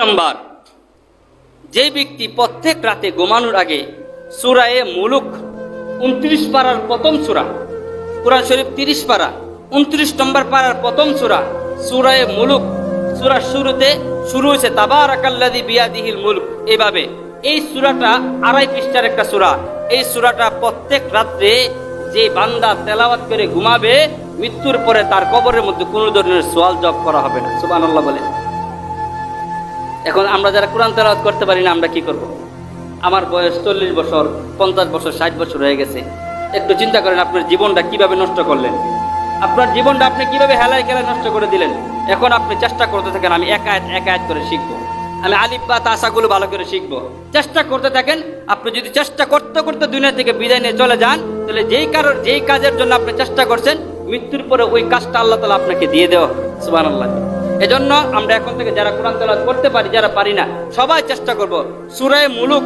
নম্বর। যে ব্যক্তি প্রত্যেক রাতে ঘুমানোর আগে সুরায়ে মুলুক উনত্রিশ পাড়ার প্রথম সুরা, কোরআন শরীফ তিরিশ পাড়া উনত্রিশ নম্বর পাড়ার প্রথম সুরা, সুরায়ে মুলুক, সুরার শুরুতে শুরু হয়েছে তাবার আকাল্লাদি বিয়াদিহিল মুলক। এইভাবে এই সুরাটা আড়াই পৃষ্ঠার একটা সুরা। এই সুরাটা প্রত্যেক রাত্রে যে বান্দা তেলাওয়াত করে ঘুমাবে, মৃত্যুর পরে তার কবরের মধ্যে কোনো ধরনের সোয়াল জব করা হবে না। সুবহানাল্লাহ বলে। এখন আমরা যারা কোরআন তেলাওয়াত করতে পারি না, আমরা কি করব। আমার বয়স চল্লিশ বছর, পঞ্চাশ বছর, ষাট বছর হয়ে গেছে। একটু চিন্তা করেন আপনার জীবনটা কীভাবে নষ্ট করলেন? আপনার জীবনটা আপনি কীভাবে হেলায় খেলায় নষ্ট করে দিলেন? এখন আপনি চেষ্টা করতে থাকেন, আমি এক এক করে শিখব। আমি আলিফ, বা তাসাগুলো ভালো করে শিখব। চেষ্টা করতে থাকেন, আপনি যদি চেষ্টা করতে করতে দুনিয়া থেকে বিদায় নিয়ে চলে যান, তাহলে যেই কারণ যেই কাজের জন্য আপনি চেষ্টা করছেন, মৃত্যুর পরে ওই কাজটা আল্লাহ তালা আপনাকে দিয়ে দেওয়া সুবাহ আল্লাহ এজন্য আমরা এখন থেকে যারা কোরআন তেলাওয়াত করতে পারি, যারা পারি না, সবাই চেষ্টা করব সুরায় মুলুক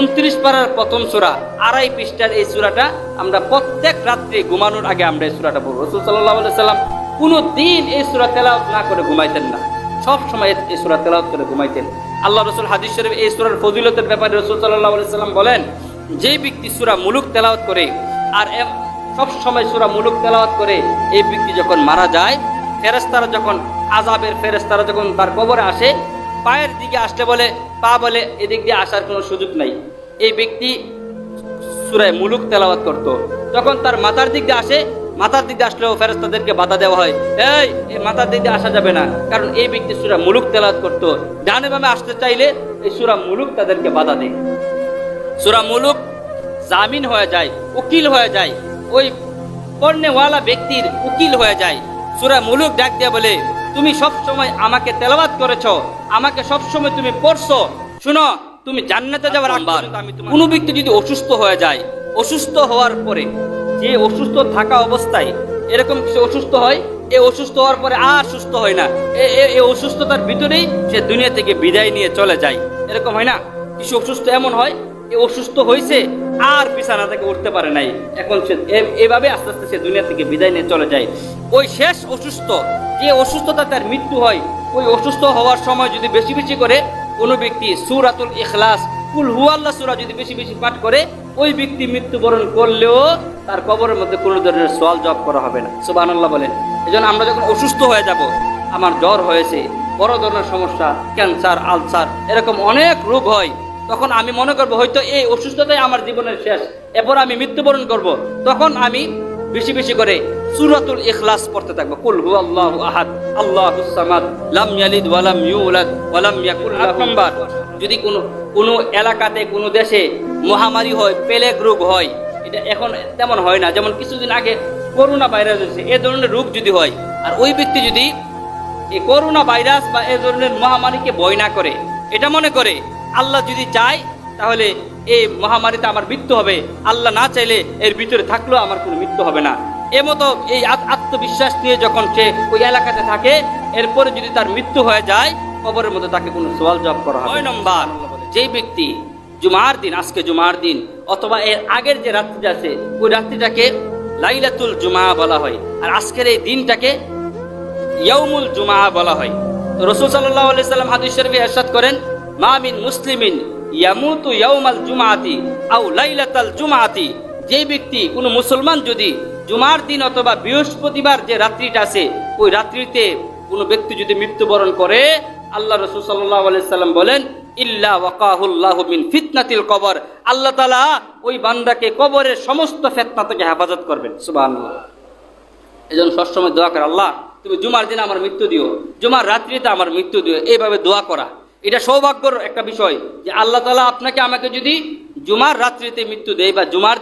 উনত্রিশ পারার প্রথম সুরা, আড়াই পৃষ্ঠার এই সুরাটা আমরা প্রত্যেক রাত্রে ঘুমানোর আগে আমরা এই সুরাটা পড়ব। রসুল সাল্লাহ সাল্লাম কোনো দিন এই সুরা তেলাওয়াত না করে ঘুমাইতেন না। সব সময় এই সুরা তেলাওয়াত করে ঘুমাইতেন। আল্লাহ রসুল হাদিস শরীফ এই সুরার ফজিলতের ব্যাপারে রসুল সাল্লাহ সাল্লাম বলেন, যে ব্যক্তি সুরা মুলুক তেলাওয়াত করে আর সব সময় সুরা মুলুক তেলাওয়াত করে, এই ব্যক্তি যখন মারা যায় ফেরেস্তারা যখন আজাবের ফেরেস্তারা যখন তার কবরে আসে, পায়ের দিকে আসলে বলে, পা বলে, এদিক দিয়ে আসার কোনো সুযোগ নাই। এই ব্যক্তি সুরায় মুলুক তেলাওয়াত করতো। যখন তার মাথার দিক দিয়ে আসে, মাথার দিক দিয়ে আসলেও ফেরেস্তাদেরকে বাধা দেওয়া হয়। এই এই মাথার দিক দিয়ে আসা যাবে না। কারণ এই ব্যক্তি সুরা মুলুক তেলাওয়াত করতো। ডানে বামে আসতে চাইলে এই সুরা মুলুক তাদেরকে বাধা দেয়। সুরা মুলুক জামিন হয়ে যায়, উকিল হয়ে যায়। ওই পণ্যওয়ালা ব্যক্তির উকিল হয়ে যায়। সুরা মুলুক ডাক দিয়ে বলে তুমি সব সময় আমাকে তেলাওয়াত করেছ আমাকে সব সময় তুমি পড়ছো। শুনো তুমি জান্নাতে যাওয়ার আগ কোনো ব্যক্তি যদি অসুস্থ হয়ে যায় অসুস্থ হওয়ার পরে যে অসুস্থ থাকা অবস্থায় এরকম কিছু অসুস্থ হয় এ অসুস্থ হওয়ার পরে আর সুস্থ হয় না। এ- অসুস্থতার ভিতরেই সে দুনিয়া থেকে বিদায় নিয়ে চলে যায়। এরকম হয় না? কিছু অসুস্থ এমন হয় এ অসুস্থ হয়েছে আর বিছানা থেকে উঠতে পারে নাই। এখন সে এভাবে আস্তে আস্তে সে দুনিয়া থেকে বিদায় নিয়ে চলে যায়। ওই শেষ অসুস্থ, যে অসুস্থতা তার মৃত্যু হয়, ওই অসুস্থ হওয়ার সময় যদি বেশি বেশি করে কোনো ব্যক্তি সুরাতুল ইখলাস, কুল হুয়াল্লাহ সুরা যদি বেশি বেশি পাঠ করে, ওই ব্যক্তি মৃত্যুবরণ করলেও তার কবরের মধ্যে কোনো ধরনের সোয়াল জব করা হবে না। সুবহানাল্লাহ বলেন। এজন্য আমরা যখন অসুস্থ হয়ে যাব, আমার জ্বর হয়েছে, বড় ধরনের সমস্যা, ক্যান্সার, আলসার, এরকম অনেক রোগ হয়, তখন আমি মনে করব হয়তো এই অসুস্থতাই আমার জীবনের শেষ, এরপর আমি মৃত্যুবরণ করব, তখন আমি বেশি বেশি করে সূরাতুল ইখলাস পড়তে থাকব। কুল হু আল্লাহু আহাদ সামাদ লাম ইয়ালিদ ওয়া লাম ইউলাদ ওয়া লাম ইয়াকুল লাহু নাম্বার। যদি কোনো কোনো এলাকাতে কোনো দেশে মহামারী হয় পেলেগ রোগ হয় এটা এখন তেমন হয় না। যেমন কিছুদিন আগে করোনা ভাইরাস হয়েছে এ ধরনের রোগ যদি হয় আর ওই ব্যক্তি যদি এই করোনা ভাইরাস বা এ ধরনের মহামারীকে ভয় না করে এটা মনে করে আল্লাহ যদি চায় তাহলে এই মহামারীতে আমার মৃত্যু হবে। আল্লাহ না চাইলে এর ভিতরে থাকলেও আমার কোনো মৃত্যু হবে না। এমতো এই আত- আত্মবিশ্বাস নিয়ে যখন সে ওই এলাকাতে থাকে, এরপরে যদি তার মৃত্যু হয়ে যায়, কবরের মধ্যে তাকে কোনো সোয়াল জব করা হয় নম্বর, যেই ব্যক্তি জুমার দিন, আজকে জুমার দিন, অথবা এর আগের যে রাত্রিটা আছে, ওই রাত্রিটাকে লাইলাতুল জুমা বলা হয়। আর আজকের এই দিনটাকে ইয়াউমুল জুমা বলা হয়। তো রসুল সাল্লাহ আলি সাল্লাম হাদিস শরীফে এরশাদ করেন, মা মিন মুসলিমিন ইয়ামুতু ইয়াউমাল জুমাআতি আও লাইলাতাল জুমাআতি যে ব্যক্তি কোনো মুসলমান যদি জুমার দিন অথবা বৃহস্পতিবার যে রাত্রিটা আছে ওই রাত্রিতে কোনো ব্যক্তি যদি মৃত্যুবরণ করে, আল্লাহ রসুল সাল্লাহ সাল্লাম বলেন, ইল্লা ওয়াকাহুল্লাহু মিন ফিতনাতিল কবর। আল্লাহ তাআলা ওই বান্দাকে কবরের সমস্ত ফেতনা থেকে হেফাজত করবেন। সুবহানাল্লাহ। এই জন্য সবসময় দোয়া করে, আল্লাহ, তুমি জুমার দিন আমার মৃত্যু দিও, জুমার রাত্রিতে আমার মৃত্যু দিও। এইভাবে দোয়া করা, এটা সৌভাগ্যর একটা বিষয় যে আল্লাহ তালা আপনাকে আমাকে যদি জুমার রাত্রিতে মৃত্যু দেয় বা জুমার